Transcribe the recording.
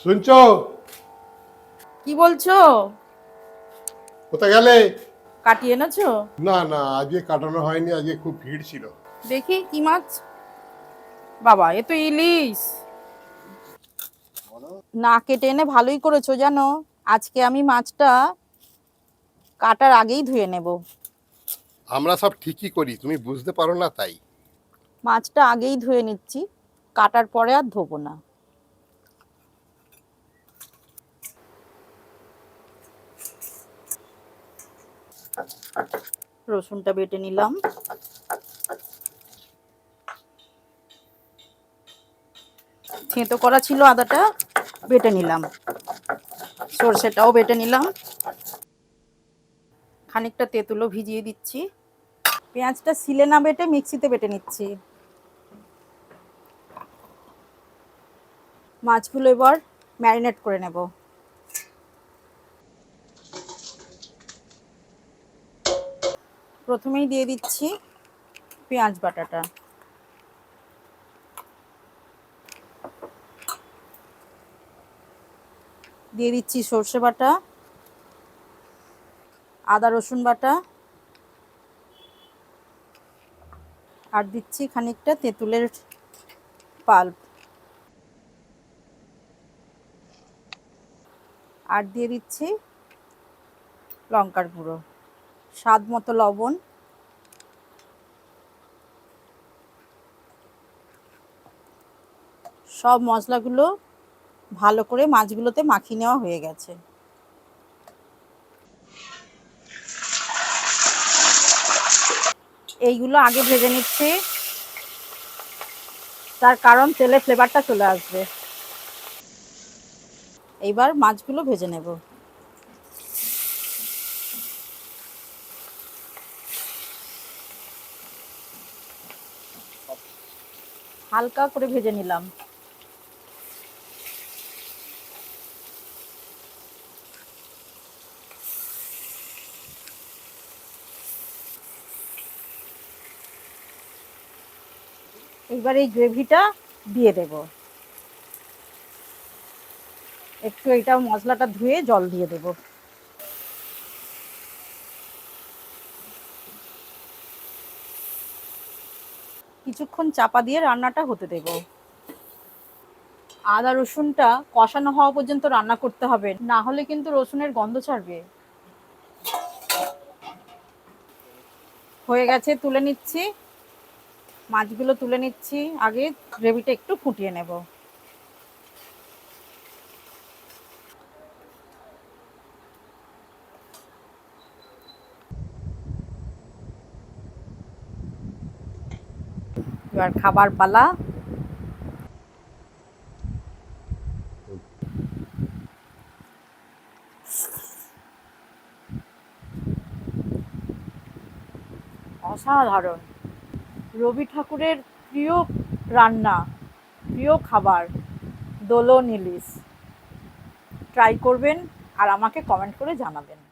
শুনছো? কি বলছো? কোথায় গেলে? কাটিয়ে এনেছো? না না আজকে কাটানো হয়নি আজকে খুব ভিড় ছিল। দেখি কি মাছ? বাবা এ তো ইলিশ। না কেটে এনে ভালোই করেছ জানো। আজকে আমি মাছটা কাটার আগেই ধুয়ে নেব। আমরা সব ঠিকই করি তুমি বুঝতে পারো না তাই। মাছটা আগেই ধুয়ে নিচ্ছি কাটার পরে আর ধোবো না। রসুনটা বেটে নিলাম। থেঁতো করা ছিল আদাটা, বেটে নিলাম। সর্ষেটাও বেটে নিলাম। খানিকটা তেঁতুলও ভিজিয়ে দিচ্ছি। পেঁয়াজটা সিলে না বেটে মিক্সিতে বেটে নিচ্ছি। মাছগুলো এবার ম্যারিনেট করে নেব। প্রথমেই দিয়ে দিচ্ছি পেঁয়াজ বাটাটা। দিয়ে দিচ্ছি সর্ষে বাটা, আদা রসুন বাটা, আর দিচ্ছি খানিকটা তেঁতুলের পাল্প। আর দিয়ে দিচ্ছি লঙ্কার গুঁড়ো। স্বাদ মতো লবণ। সব মশলাগুলো ভালো করে মাছগুলোতে মাখিয়ে নেওয়া হয়ে গেছে। এইগুলো আগে ভেজে নিচ্ছি। তার কারণ তেলে ফ্লেভারটা চলে আসবে। এইবার মাছগুলো ভেজে নেব। হালকা করে ভেজে নিলাম। এবার এই গ্রেভিটা দিয়ে দেব। একটু এটা মশলাটা ধুয়ে জল দিয়ে দেব। কিছুক্ষণ চাপা দিয়ে রান্নাটা হতে দেব। আদা রসুনটা কষানো হওয়া পর্যন্ত রান্না করতে হবে, না হলে কিন্তু রসুনের গন্ধ ছাড়বে। হয়ে গেছে, তুলে নিচ্ছি। মাছগুলো তুলে নিচ্ছি। আগে গ্রেভিটা একটু ফুটিয়ে নেব। এবার খাবার পালা। অসাধারণ। রবি ঠাকুরের প্রিয় রান্না, প্রিয় খাবার দোলন ইলিশ ট্রাই করবেন আর আমাকে কমেন্ট করে জানাবেন।